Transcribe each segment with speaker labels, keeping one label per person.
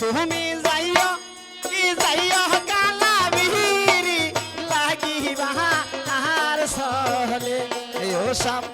Speaker 1: তুমি যাইও কি যাইও কালা বিহিরি লাগিবা আর সহলে। ও সাপ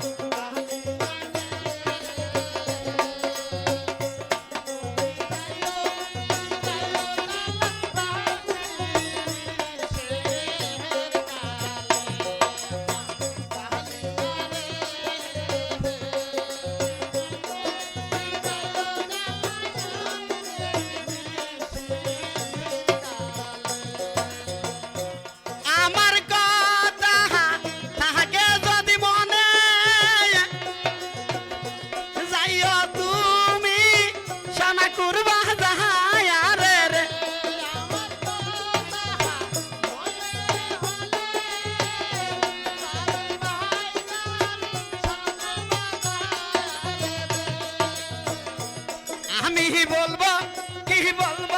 Speaker 1: আমি বলব কি বলব